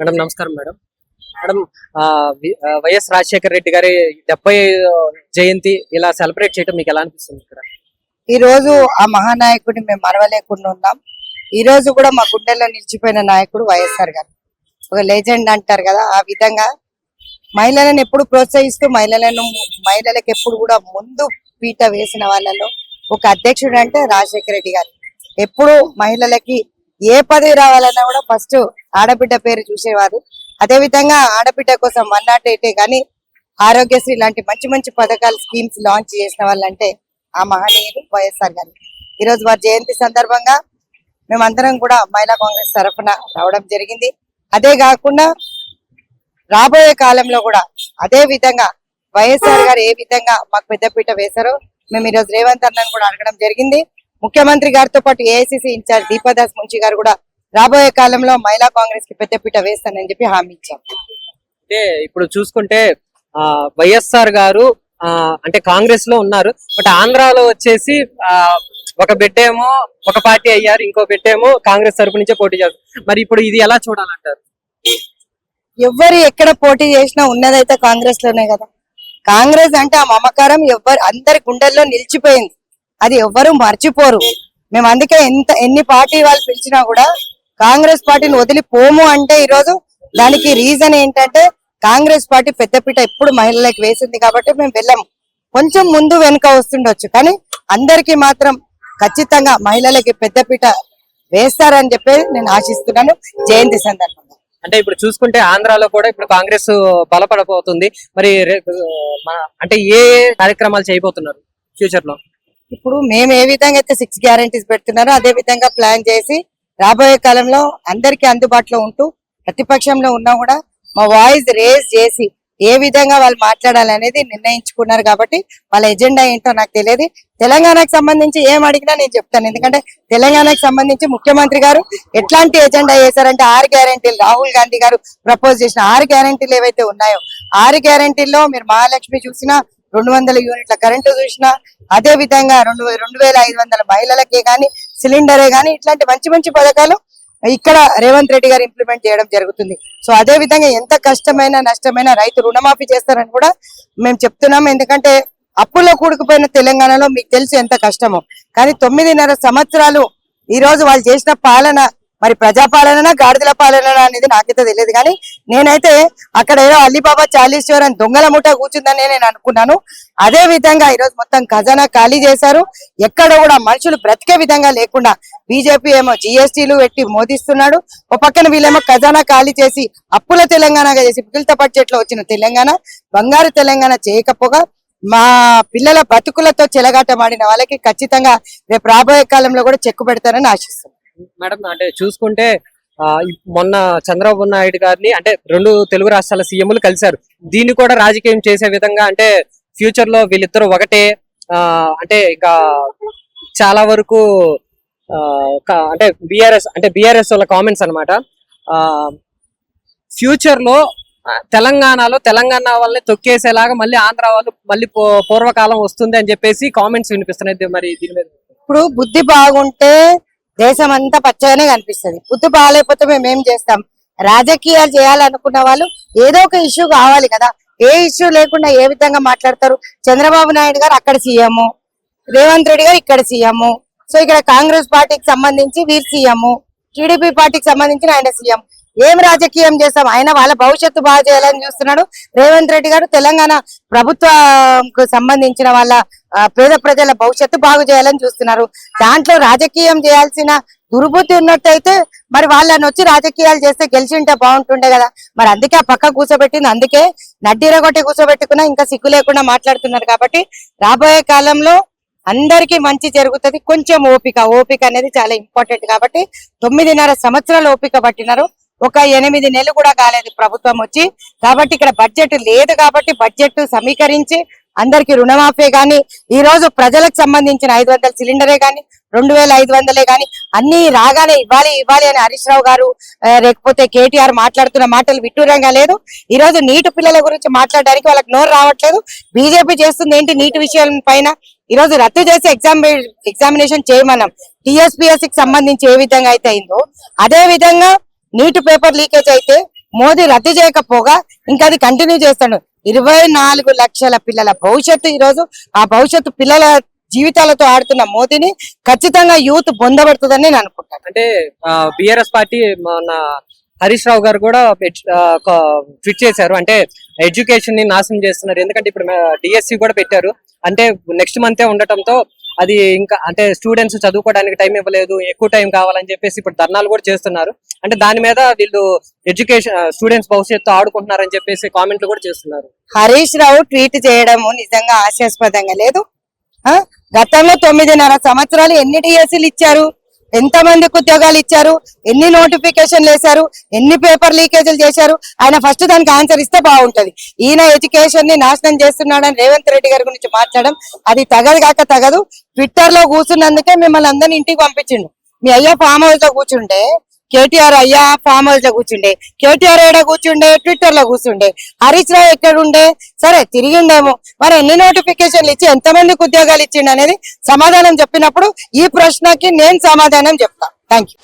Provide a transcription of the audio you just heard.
Madam నమస్కారం madam. Madam ఆ, వైఎస్ రాజశేఖర రెడ్డి గారి డెబ్బై జయంతి ఇలా సెలబ్రేట్ చేయడం మీకు ఎలా అనిపిస్తుంది ఇక్కడ? ఈ రోజు ఆ మహానాయకుడిని మేము మరవలేకుండా ఉన్నాం. ఈ రోజు కూడా మా గుండెల్లో నిలిచిపోయిన నాయకుడు వైఎస్ఆర్ గారు. ఒక లెజెండ్ అంటారు కదా ఆ విధంగా మహిళలను ఎప్పుడు ప్రోత్సహిస్తూ మహిళలను మహిళలకు ఎప్పుడు కూడా ముందు పీట వేసిన వాళ్ళలో ఒక అధ్యక్షుడు అంటే రాజశేఖర రెడ్డి గారు. ఎప్పుడు మహిళలకి ఏ పదవి రావాలన్నా కూడా ఫస్ట్ ఆడబిడ్డ పేరు చూసేవారు. అదే విధంగా ఆడబిడ్డ కోసం వన్ నాట్ ఎయిటే కానీ ఆరోగ్యశ్రీ లాంటి మంచి మంచి పథకాలు స్కీమ్స్ లాంచ్ చేసిన వాళ్ళంటే ఆ మహనీయుడు వైఎస్ఆర్ గారు. ఈ రోజు వారి జయంతి సందర్భంగా మేమందరం కూడా మహిళా కాంగ్రెస్ తరఫున రావడం జరిగింది. అదే కాకుండా రాబోయే కాలంలో కూడా అదే విధంగా వైఎస్ఆర్ గారు ఏ విధంగా మాకు పెద్దపీట వేశారో మేము ఈ రోజు రేవంత్ అన్నను కూడా అడగడం జరిగింది. ముఖ్యమంత్రి గారితో పాటు ఏఐసిసి ఇన్ఛార్జ్ దీపాదాస్ మున్షి గారు కూడా రాబోయే కాలంలో మహిళా కాంగ్రెస్కి పెద్దపీట వేస్తానని చెప్పి హామీ ఇచ్చారు. అంటే ఇప్పుడు చూసుకుంటే ఆ, వైఎస్ఆర్ గారు ఆ, అంటే కాంగ్రెస్లో ఉన్నారు. బట్ ఆంధ్రాలో వచ్చేసి ఆ, ఒక బిడ్డేమో ఒక పార్టీ అయ్యారు ఇంకో బిడ్డేమో కాంగ్రెస్ తరపు నుంచే పోటీ చేస్తారు. మరి ఇప్పుడు ఇది ఎలా చూడాలంటారు? ఎవ్వరు ఎక్కడ పోటీ చేసినా ఉన్నదైతే కాంగ్రెస్లోనే కదా. కాంగ్రెస్ అంటే ఆ మమకారం ఎవ్వరు అందరి గుండెల్లో నిలిచిపోయింది. అది ఎవ్వరు మర్చిపోరు. మేము అందుకే ఎంత ఎన్ని పార్టీ వాళ్ళు పిలిచినా కూడా కాంగ్రెస్ పార్టీని వదిలిపోము అంటే ఈరోజు దానికి రీజన్ ఏంటంటే కాంగ్రెస్ పార్టీ పెద్దపీట ఎప్పుడు మహిళలకు వేసింది కాబట్టి మేము వెళ్ళాము. కొంచెం ముందు వెనుక వస్తుండొచ్చు కానీ అందరికీ మాత్రం ఖచ్చితంగా మహిళలకి పెద్దపీట వేస్తారని చెప్పి నేను ఆశిస్తున్నాను. జయంతి సందర్భంగా. అంటే ఇప్పుడు చూసుకుంటే ఆంధ్రాలో కూడా ఇప్పుడు కాంగ్రెస్ బలపడబోతుంది. మరి అంటే ఏ కార్యక్రమాలు చేయబోతున్నారు ఫ్యూచర్లో ఇప్పుడు మేము ఏ విధంగా అయితే సిక్స్ గ్యారంటీస్ పెడుతున్నారో అదే విధంగా ప్లాన్ చేసి రాబోయే కాలంలో అందరికీ అందుబాటులో ఉంటూ ప్రతిపక్షంలో ఉన్నా కూడా మా వాయిస్ రేజ్ చేసి ఏ విధంగా వాళ్ళు మాట్లాడాలనేది నిర్ణయించుకున్నారు కాబట్టి వాళ్ళ ఎజెండా ఏంటో నాకు తెలియదు. తెలంగాణకు సంబంధించి ఏం అడిగినా నేను చెప్తాను. ఎందుకంటే తెలంగాణకు సంబంధించి ముఖ్యమంత్రి గారు ఎట్లాంటి ఎజెండా చేశారంటే ఆరు గ్యారంటీలు రాహుల్ గాంధీ గారు ప్రపోజ్ చేసిన ఆరు గ్యారంటీలు ఏవైతే ఉన్నాయో ఆరు గ్యారంటీల్లో మీరు మహాలక్ష్మి చూసినా రెండు వందల యూనిట్ల కరెంటు చూసినా అదే విధంగా రెండు రెండు వేల ఐదు వందల మహిళలకే కానీ సిలిండరే కానీ ఇట్లాంటి మంచి మంచి పథకాలు ఇక్కడ రేవంత్ రెడ్డి గారు ఇంప్లిమెంట్ చేయడం జరుగుతుంది. సో అదే విధంగా ఎంత కష్టమైన నష్టమైన రైతు రుణమాఫీ చేస్తారని కూడా మేము చెప్తున్నాం. ఎందుకంటే అప్పుల్లో కూడుకుపోయిన తెలంగాణలో మీకు తెలుసు ఎంత కష్టమో. కానీ తొమ్మిదిన్నర సంవత్సరాలు ఈ రోజు వాళ్ళు చేసిన పాలన మరి ప్రజాపాలన గాడిదల పాలన అనేది నాకైతే తెలియదు. కానీ నేనైతే అక్కడ ఏదో అలీబాబా చాలీశ్వర్ అని దొంగల ముఠ కూర్చుందని నేను అనుకున్నాను. అదే విధంగా ఈరోజు మొత్తం ఖజానా ఖాళీ చేశారు. ఎక్కడ కూడా మనుషులు బ్రతికే విధంగా లేకుండా బీజేపీ ఏమో జిఎస్టీలు పెట్టి మోదిస్తున్నాడు. ఓ పక్కన వీళ్ళేమో ఖజానా ఖాళీ చేసి అప్పుల తెలంగాణగా చేసి పిల్త బడ్జెట్లో వచ్చిన తెలంగాణ బంగారు తెలంగాణ చేయకపోగా మా పిల్లల బతుకులతో చెలగాటమాడిన వాళ్ళకి ఖచ్చితంగా రేపు రాబోయే కాలంలో కూడా చెక్కు పెడతారని ఆశిస్తున్నాను. మేడం అంటే చూసుకుంటే మొన్న చంద్రబాబు నాయుడు గారిని అంటే రెండు తెలుగు రాష్ట్రాల సీఎంలు కలిశారు. దీన్ని కూడా రాజకీయం చేసే విధంగా అంటే ఫ్యూచర్లో వీళ్ళిద్దరు ఒకటే ఆ, అంటే ఇంకా చాలా వరకు అంటే బిఆర్ఎస్ అంటే బిఆర్ఎస్ వాళ్ళ కామెంట్స్ అనమాట ఫ్యూచర్లో తెలంగాణలో తెలంగాణ వాళ్ళని తొక్కేసేలాగా మళ్ళీ ఆంధ్ర వాళ్ళు మళ్ళీ పూర్వకాలం వస్తుంది అని చెప్పేసి కామెంట్స్ వినిపిస్తున్నాయి. మరి దీని మీద. ఇప్పుడు బుద్ధి బాగుంటే దేశం అంతా పచ్చగానే కనిపిస్తది. పొద్దు బాగాలేకపోతే మేము ఏం చేస్తాం? రాజకీయాలు చేయాలనుకున్న వాళ్ళు ఏదో ఒక ఇష్యూ కావాలి కదా. ఏ ఇష్యూ లేకుండా ఏ విధంగా మాట్లాడతారు? చంద్రబాబు నాయుడు గారు అక్కడ సీఎం. రేవంత్ రెడ్డి గారు ఇక్కడ సీఎం. సో ఇక్కడ కాంగ్రెస్ పార్టీకి సంబంధించి వీరు సీఎం. టీడీపీ పార్టీకి సంబంధించిన ఆయన సీఎం. ఏం రాజకీయం చేస్తాం? ఆయన వాళ్ళ భవిష్యత్తు బాగా చేయాలని చూస్తున్నాడు. రేవంత్ రెడ్డి గారు తెలంగాణ ప్రభుత్వంకు సంబంధించిన వాళ్ళ పేద ప్రజల భవిష్యత్తు బాగు చేయాలని చూస్తున్నారు. దాంట్లో రాజకీయం చేయాల్సిన దుర్బుద్ధి ఉన్నట్టయితే మరి వాళ్ళని వచ్చి రాజకీయాలు చేస్తే గెలిచింటే బాగుంటుండే కదా. మరి అందుకే ఆ పక్క కూర్చోబెట్టింది. అందుకే నడ్డీరగొట్టి కూర్చోబెట్టుకున్నా ఇంకా సిగ్గు లేకుండా మాట్లాడుతున్నారు కాబట్టి రాబోయే కాలంలో అందరికీ మంచి జరుగుతుంది. కొంచెం ఓపిక. ఓపిక అనేది చాలా ఇంపార్టెంట్ కాబట్టి తొమ్మిదిన్నర సంవత్సరాలు ఓపిక పట్టినారు. ఒక ఎనిమిది నెలలు కూడా కాలేదు ప్రభుత్వం వచ్చి. కాబట్టి ఇక్కడ బడ్జెట్ లేదు కాబట్టి బడ్జెట్ సమీకరించి అందరికి రుణమాఫీ కానీ ఈ రోజు ప్రజలకు సంబంధించిన ఐదు వందల సిలిండరే కానీ రెండు వేల ఐదు వందలే కానీ అన్ని రాగానే ఇవ్వాలి ఇవ్వాలి అని హరీష్ రావు గారు లేకపోతే కేటీఆర్ మాట్లాడుతున్న మాటలు విట్టూరంగా లేదు. ఈ రోజు నీటి పిల్లల గురించి మాట్లాడడానికి వాళ్ళకి నోరు రావట్లేదు. బీజేపీ చేస్తుంది ఏంటి నీటి విషయం పైన? ఈ రోజు రద్దు చేసి ఎగ్జామ్ ఎగ్జామినేషన్ చేయమన్నాం. టిఎస్పిఎస్సి కి సంబంధించి ఏ విధంగా అయితే అయిందో అదే విధంగా నీటి పేపర్ లీకేజ్ అయితే మోదీ రద్దు చేయకపోగా ఇంకా అది కంటిన్యూ చేస్తాడు. ఇరవై నాలుగు లక్షల పిల్లల భవిష్యత్తు ఈ రోజు ఆ భవిష్యత్తు పిల్లల జీవితాలతో ఆడుతున్న మోదీని ఖచ్చితంగా యూత్ పొందబడుతుందని నేను అనుకుంటాను అంటే బిఆర్ఎస్ పార్టీ మన హరీష్ రావు గారు కూడా ట్విట్ చేశారు. అంటే ఎడ్యుకేషన్ని నాశనం చేస్తున్నారు. ఎందుకంటే ఇప్పుడు డిఎస్సి కూడా పెట్టారు. అంటే నెక్స్ట్ మంతే ఉండటంతో అది ఇంకా అంటే స్టూడెంట్స్ చదువుకోవడానికి టైం ఇవ్వలేదు ఎక్కువ టైం కావాలని చెప్పేసి ఇప్పుడు ధర్నాలు కూడా చేస్తున్నారు. అంటే దాని మీద వీళ్ళు ఎడ్యుకేషన్ స్టూడెంట్స్ భవిష్యత్తు ఆడుకుంటున్నారని చెప్పేసి కామెంట్లు కూడా చేస్తున్నారు. హరీష్ రావు ట్వీట్ చేయడము నిజంగా హాస్యాస్పదంగా లేదు. ఆ? గతంలో తొమ్మిదిన్నర సంవత్సరాలు ఎన్ని డిఎస్సీలు ఇచ్చారు? ఎంతమందికి ఉద్యోగాలు ఇచ్చారు? ఎన్ని నోటిఫికేషన్లు వేశారు ఎన్ని పేపర్ లీకేజీలు చేశారు? ఆయన ఫస్ట్ దానికి ఆన్సర్ ఇస్తే బాగుంటది. ఈయన ఎడ్యుకేషన్ని నాశనం చేస్తున్నాడని రేవంత్ రెడ్డి గారి గురించి మాట్లాడడం అది తగదు కాక తగదు. ట్విట్టర్లో కూర్చున్నందుకే మిమ్మల్ని అందరిని ఇంటికి పంపించిండు. మీ అయ్యా ఫామ్ హౌస్లో కూర్చుంటే కేటీఆర్ అయ్యా ఫామ్ హౌస్లో కూర్చుండే కేటీఆర్ ఏడ కూర్చుండే? ట్విట్టర్లో కూర్చుండే. హరీష్ రావు ఎక్కడుండే? సరే తిరిగిండేమో. మరి ఎన్ని నోటిఫికేషన్లు ఇచ్చి ఎంతమందికి ఉద్యోగాలు ఇచ్చిండు అనేది సమాధానం చెప్పినప్పుడు ఈ ప్రశ్నకి నేను సమాధానం చెప్తా. Thank you